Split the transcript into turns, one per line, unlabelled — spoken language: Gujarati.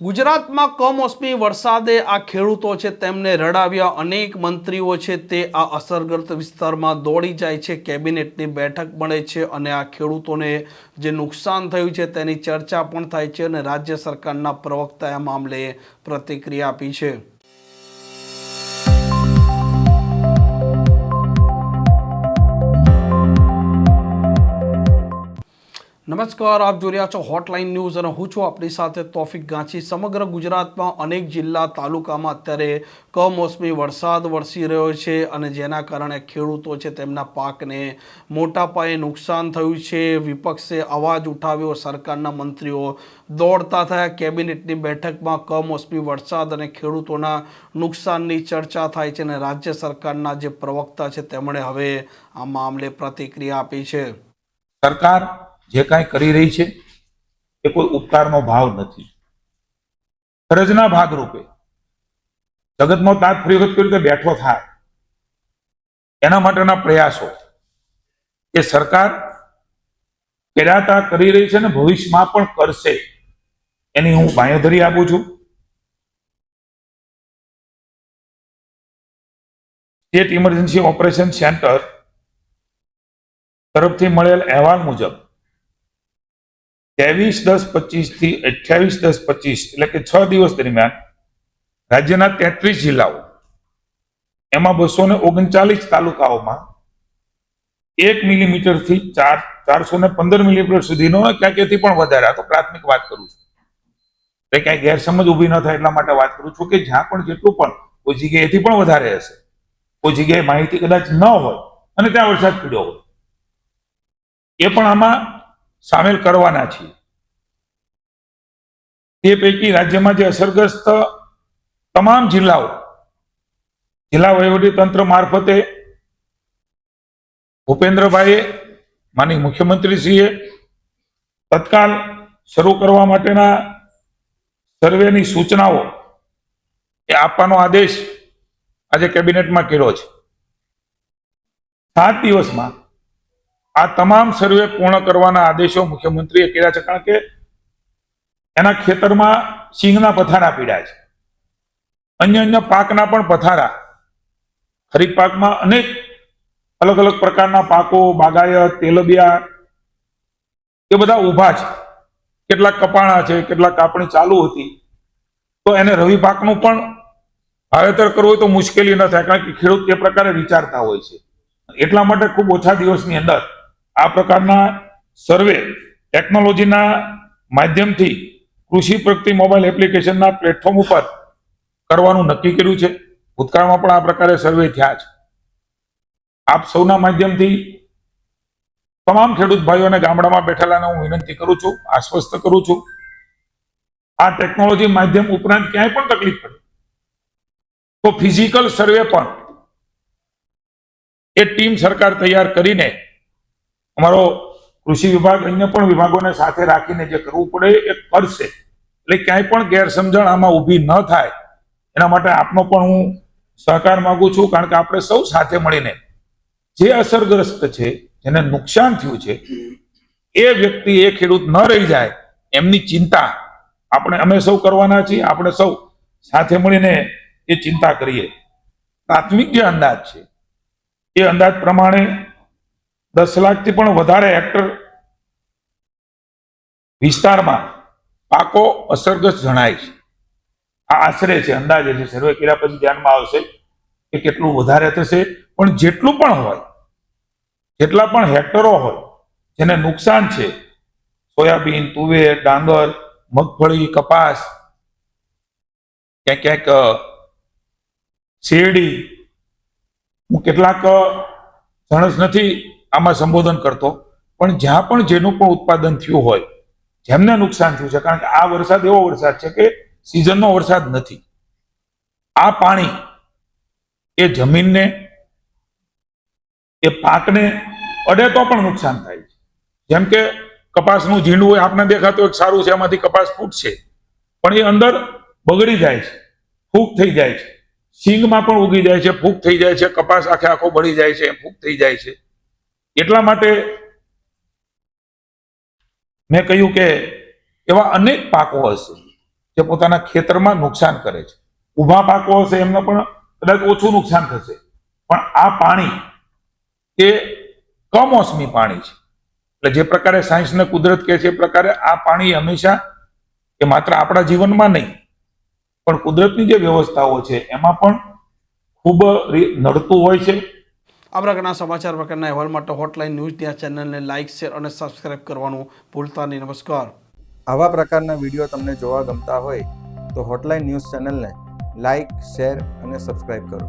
ગુજરાતમાં કમોસમી વરસાદે આ ખેડૂતો છે તેમને રડાવ્યા. અનેક મંત્રીઓ છે તે આ અસરગ્રસ્ત વિસ્તારમાં દોડી જાય છે. કેબિનેટની બેઠક મળે છે અને આ ખેડૂતોને જે નુકસાન થયું છે તેની ચર્ચા પણ થાય છે અને રાજ્ય સરકારના પ્રવક્તાએ આ મામલે પ્રતિક્રિયા આપી છે. નમસ્કાર, આપ જોઈ રહ્યા છો હોટલાઇન ન્યૂઝ અને હું છું આપણી સાથે તોફિક ગાંચી સમગ્ર ગુજરાતમાં અનેક જિલ્લા તાલુકામાં અત્યારે કમોસમી વરસાદ વરસી રહ્યો છે અને જેના કારણે ખેડૂતો છે તેમના પાકને મોટા પાયે નુકસાન થયું છે. વિપક્ષે અવાજ ઉઠાવ્યો, સરકારના મંત્રીઓ દોડતા થયા. કેબિનેટની બેઠકમાં કમોસમી વરસાદ અને ખેડૂતોના નુકસાનની ચર્ચા થાય છે અને રાજ્ય સરકારના જે પ્રવક્તા છે તેમણે હવે આ મામલે પ્રતિક્રિયા આપી છે.
સરકાર જે કાંઈ કરી રહી છે, એ કોઈ ઉપકારનો ભાવ નથી. ફરજના ભાગરૂપે જગતનો તાત ફરી વખત કેવી રીતે બેઠો થાય. એના માટેના પ્રયાસો. એ સરકાર કર્યાતા કરી રહી છે અને ભવિષ્યમાં પણ કરશે. એની હું બાંયોધરી આપું છું. સ્ટેટ ઇમરજન્સી ઓપરેશન સેન્ટર તરફથી મળેલ અહેવાલ મુજબ ત્રેવીસ દસ, પચીસથી અઠ્યાવીસ, દસ, પચીસ એટલે કે છ દિવસ દરમિયાન રાજ્યના તેત્રીસ જિલ્લાઓ, એમાં બસો ને ઓગણચાલીસ તાલુકાઓમાં એક મિલીમીટરથી ચાર, ચારસો ને પંદર મિલીમીટર સુધીનો ક્યાંક એથી પણ વધારે તો પ્રાથમિક વાત કરું છું. એટલે ક્યાંય ગેરસમજ ઊભી ન થાય એટલા માટે વાત કરું છું કે જ્યાં પણ જેટલું પણ કોઈ જગ્યાએ એથી પણ વધારે હશે, કોઈ જગ્યાએ માહિતી કદાચ ન હોય અને ત્યાં વરસાદ પીડ્યો હોય. એ પણ આમાં સામેલ કરવાના છીએ. તે પૈકી રાજ્યમાં જે અસરગ્રસ્ત તમામ જિલ્લાઓ, જિલ્લા વહીવટી તંત્ર મારફતે ભૂપેન્દ્રભાઈએ માની મુખ્યમંત્રીશ્રીએ તત્કાલ શરૂ કરવા માટેના સર્વેની સૂચનાઓ એ આપવાનો આદેશ આજે કેબિનેટમાં કર્યો છે. સાત દિવસમાં આ તમામ સર્વે પૂર્ણ કરવાના આદેશો મુખ્યમંત્રીએ કર્યા છે કારણ કે એના ખેતરમાં સિંગના પથારા પીડ્યા છે. અન્ય અન્ય પાકના પણ પથારા. ખરીફ પાકમાં અનેક અલગ અલગ પ્રકારના પાકો, બાગાયત, તેલબિયા એ બધા ઊભા છે. કેટલાક કપાણા છે, કેટલાક કાપણી ચાલુ હતી. તો એને રવિ પાકનું પણ વાવેતર કરવું હોય તો મુશ્કેલી ન થાય, કારણ કે ખેડૂત એ પ્રકારે વિચારતા હોય છે. એટલા માટે ખૂબ ઓછા દિવસની અંદર આ પ્રકારના સર્વે ટેકનોલોજીના માધ્યમથી કૃષિ પ્રગતિ મોબાઈલ એપ્લિકેશનના પ્લેટફોર્મ ઉપર કરવાનું નક્કી કર્યું છે. ભૂતકાળમાં પણ આ પ્રકારે સર્વે થયા છે. આપ સૌના માધ્યમથી તમામ ખેડૂત ભાઈઓને ગામડામાં બેઠેલાને હું વિનંતી કરું છું, આશ્વસ્ત કરું છું. આ ટેકનોલોજી માધ્યમ ઉપરાંત ક્યાંય પણ તકલીફ પડે. તો ફિઝિકલ સર્વે પણ એ ટીમ સરકાર તૈયાર કરીને અમારો કૃષિ વિભાગ અન્ય પણ વિભાગોને સાથે રાખીને જે કરવું પડે એ કરશે. એટલે ક્યાંય પણ ગેરસમજણ આમાં ઊભી ન થાય. એના માટે આપનો પણ હું સહકાર માંગુ છું, કારણ કે આપણે સૌ સાથે મળીને જે અસરગ્રસ્ત છે, જેને નુકસાન થયું છે, એ વ્યક્તિ, એ ખેડૂત ન રહી જાય, એમની ચિંતા આપણે અમે સૌ કરવાના છીએ, આપણે સૌ સાથે મળીને એ ચિંતા કરીએ. પ્રાથમિક જે અંદાજ છે, એ અંદાજ પ્રમાણે દસ લાખથી પણ વધારે હેક્ટર વિસ્તારમાં પાકો અસરગ્રસ્ત જણાય છે. આ આશરે છે, અંદાજે છે, સર્વે કર્યા પછી ધ્યાનમાં આવશે કે કેટલું વધારે થશે. પણ જેટલું પણ હોય, જેટલા પણ હેક્ટરો હોય, જેને નુકસાન છે, સોયાબીન, તુવેર, ડાંગર, મગફળી, કપાસ, ક્યાંક ક્યાંક શેરડી, હું કેટલાક જણસ નથી આમાં સંબોધન કરતો. પણ જ્યાં પણ જેનું પણ ઉત્પાદન થયું હોય, જેમને નુકસાન થયું છે, કારણ કે આ વરસાદ એવો વરસાદ છે કે સિઝનનો વરસાદ નથી. આ પાણી એ જમીનને, એ પાકને અડે તો પણ નુકસાન થાય છે. જેમ કે કપાસનું ઝીંડું હોય આપને દેખાતું એક સારું છે, એમાંથી કપાસ ફૂટશે. પણ એ અંદર બગડી જાય છે ફૂગ થઈ જાય છે. સિંગમાં પણ ઉગી જાય છે ફૂગ થઈ જાય છે, કપાસ આખે આખો બળી જાય છે ફૂગ થઈ જાય છે. એટલા માટે મેં કહ્યું કે એવા અનેક પાકો હશે જે પોતાના ખેતરમાં નુકસાન કરે છે. ઊભા પાકો હશે એમને પણ કદાચ ઓછું નુકસાન થશે. પણ આ પાણી એ કમોસમી પાણી છે. એટલે જે પ્રકારે સાયન્સ ને કુદરત કહે છે એ પ્રકારે આ પાણી હંમેશા એ માત્ર આપણા જીવનમાં નહીં, પણ કુદરતની જે વ્યવસ્થાઓ છે એમાં પણ ખૂબ નડતું હોય છે.
આ પ્રકારના સમાચાર પ્રકારના અહેવાલ માટે હોટલાઇન ન્યૂઝ ત્યાં ચેનલને લાઇક શેર અને સબસ્ક્રાઇબ કરવાનું ભૂલતા નહીં. નમસ્કાર.
આવા પ્રકારના વીડિયો તમને જોવા ગમતા હોય તો હોટલાઇન ન્યૂઝ ચેનલને લાઇક શેર અને સબસ્ક્રાઇબ કરો.